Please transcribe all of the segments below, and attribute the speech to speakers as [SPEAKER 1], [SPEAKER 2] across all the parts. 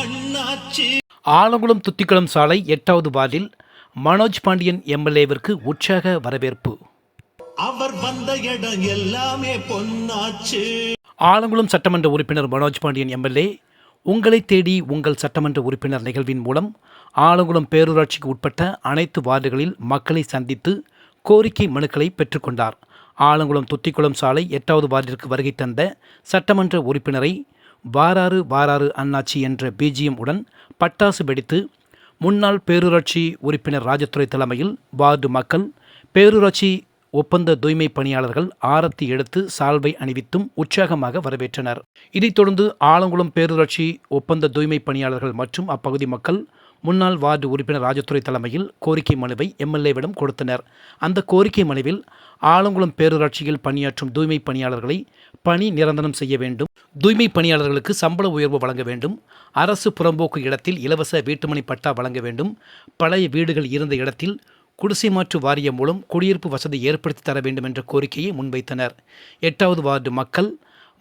[SPEAKER 1] அண்ணாச்சி.
[SPEAKER 2] ஆலங்குளம் துத்திக்குளம் சாலை எட்டாவது வார்டில் மனோஜ் பாண்டியன் எம்எல்ஏவிற்கு உற்சாக வரவேற்பு.
[SPEAKER 1] அவர் வந்த இடம் எல்லாமே பொன்னாச்சு.
[SPEAKER 2] ஆலங்குளம் சட்டமன்ற உறுப்பினர் மனோஜ் பாண்டியன் எம்எல்ஏ உங்களை தேடி உங்கள் சட்டமன்ற உறுப்பினர் நிகழ்வின் மூலம் ஆலங்குளம் பேரூராட்சிக்கு உட்பட்ட அனைத்து வார்டுகளில் மக்களை சந்தித்து கோரிக்கை மனுக்களை பெற்றுக்கொண்டார். ஆலங்குளம் துத்திக்குளம் சாலை எட்டாவது வார்டிற்கு வருகை தந்த சட்டமன்ற உறுப்பினரை வாராறு வாராறு அண்ணாச்சி என்ற பிஜிஎம் உடன் பட்டாசு வெடித்து முன்னாள் பேரூராட்சி உறுப்பினர் ராஜதுரை தலைமையில் வார்டு மக்கள் பேரூராட்சி ஒப்பந்த தூய்மை பணியாளர்கள் ஆரத்தி எடுத்து சால்வை அணிவித்தும் உற்சாகமாக வரவேற்றனர். இதைத் தொடர்ந்து ஆலங்குளம் பேரூராட்சி ஒப்பந்த தூய்மை பணியாளர்கள் மற்றும் அப்பகுதி மக்கள் முன்னாள் வார்டு உறுப்பினர் ராஜதுரை தலைமையில் கோரிக்கை மனுவை எம்எல்ஏவிடம் கொடுத்தனர். அந்த கோரிக்கை மனுவில் ஆலங்குளம் பேரூராட்சியில் பணியாற்றும் தூய்மை பணியாளர்களை பணி நிரந்தரம் செய்ய வேண்டும். தூய்மை பணியாளர்களுக்கு சம்பள உயர்வு வழங்க வேண்டும். அரசு புறம்போக்கு இடத்தில் இலவச வீட்டுமனை பட்டா வழங்க வேண்டும். பழைய வீடுகள் இருந்த இடத்தில் குடிசை மாற்று வாரியம் மூலம் குடியிருப்பு வசதி ஏற்படுத்தி தர வேண்டும் என்ற கோரிக்கையை முன்வைத்தனர். எட்டாவது வார்டு மக்கள்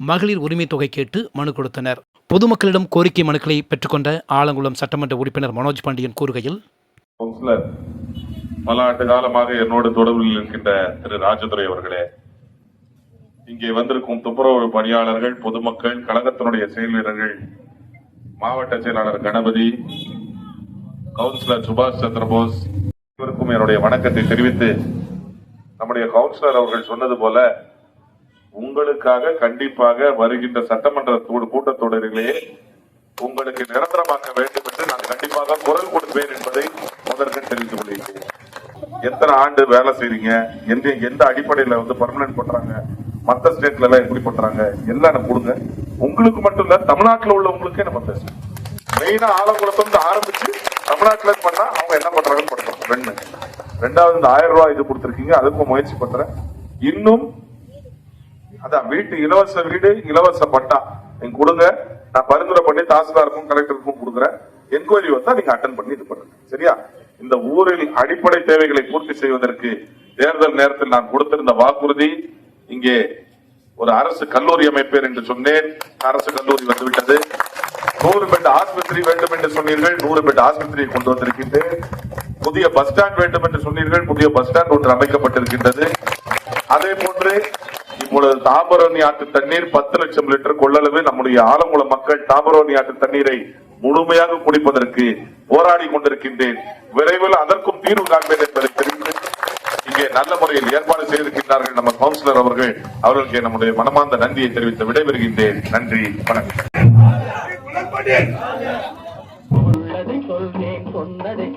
[SPEAKER 2] மகளிர் உரிமை தொகை கேட்டு மனு கொடுத்தனர். பொதுமக்களிடம் கோரிக்கை மனுக்களை பெற்றுக்கொண்ட ஆலங்குளம் சட்டமன்ற உறுப்பினர் மனோஜ் பாண்டியன் கூறுகையில்
[SPEAKER 3] கவுன்சிலர் பல ஆண்டு காலமாக என்னோடு தொடர்பில் இருக்கின்ற திரு ராஜதுரை அவர்களே இங்கே வந்திருக்கும் துப்புரவு பணியாளர்கள் பொதுமக்கள் கழகத்தினுடைய செயல் வீரர்கள் மாவட்ட செயலாளர் கணபதி கவுன்சிலர் சுபாஷ் சந்திரபோஸ் இவருக்கும் என்னுடைய வணக்கத்தை தெரிவித்து நம்முடைய கவுன்சிலர் அவர்கள் சொன்னது போல உங்களுக்காக கண்டிப்பாக வருகின்ற சட்டமன்ற கூட்டத்தொடரிலே உங்களுக்கு நிரந்தரமாக்க வேண்டும் என்று நான் கண்டிப்பாக குரல் கொடுப்பேன் என்பதை முதற்க தெரிந்து கொள்கிறேன். எத்தனை ஆண்டு வேலை செய்றீங்க? எந்த எந்த அடிப்படையில வந்து பர்மனன்ட் பண்றாங்க? மத்த ஸ்டேட்ல எல்லாம் எப்படி பண்றாங்க? எல்லாம் கொடுங்க. உங்களுக்கு மட்டும் இல்ல தமிழ்நாட்டில் உள்ளவங்களுக்கே நம்ம பேசணும் மெயினா ஆலங்குளத்தை வந்து ஆரம்பிச்சு தமிழ்நாட்டில பண்ணா அவங்க என்ன பண்றாங்கன்னு பண்றோம் ரெண்டு. ரெண்டாவது இந்த ஆயிரம் ரூபாய் இது கொடுத்துருக்கீங்க அதுக்கும் முயற்சி பண்றேன். இன்னும் அதான் வீட்டு இலவச வீடு இலவச பட்டா. நீங்க கொடுங்க. நான் பரிந்துரை பண்ணி தாசில்தாருக்கும் கலெக்டருக்கும் கொடுக்குறேன். என்கொயரி வந்தா நீங்க அட்டன் பண்ணி இது பண்ணுங்க. சரியா? இந்த ஊரில் அடிப்படை தேவைகளை பூர்த்தி செய்வதற்கு தேர்தல் நேரத்தில் நான் கொடுத்திருந்த வாக்குறுதி இங்கே ஒரு அரசு கல்லூரி அமைப்பேன் என்று சொன்னேன். அரசு கல்லூரி வந்துவிட்டது. நூறு பெட் ஆஸ்பத்திரி வேண்டும் என்று சொன்னீர்கள். நூறு பெட் ஆஸ்பத்திரியை கொண்டு வந்திருக்கின்றேன். புதிய பஸ் ஸ்டாண்ட் வேண்டும் என்று சொன்னீர்கள். புதிய பஸ் ஸ்டாண்ட் ஒன்று அமைக்கப்பட்டிருக்கின்றது. அதே போன்று இப்பொழுது தாபரோனி ஆற்று தண்ணீர் பத்து லட்சம் லிட்டர் கொள்ளளவு நம்முடைய ஆலங்குளம் மக்கள் தாபரோனி ஆற்று தண்ணீரை முழுமையாக குடிப்பதற்கு போராடி கொண்டிருக்கின்றேன். விரைவில் அதற்கும் தீர்வு காண்பேன் என்பதை தெரிந்து இங்கே நல்ல முறையில் ஏற்பாடு செய்திருக்கின்றார்கள் நம்ம கவுன்சிலர் அவர்கள். அவர்களுக்கு நம்முடைய மனமார்ந்த நன்றியை தெரிவித்து விடைபெறுகின்றேன். நன்றி வணக்கம்.
[SPEAKER 4] உள்ளதை சொன்னதை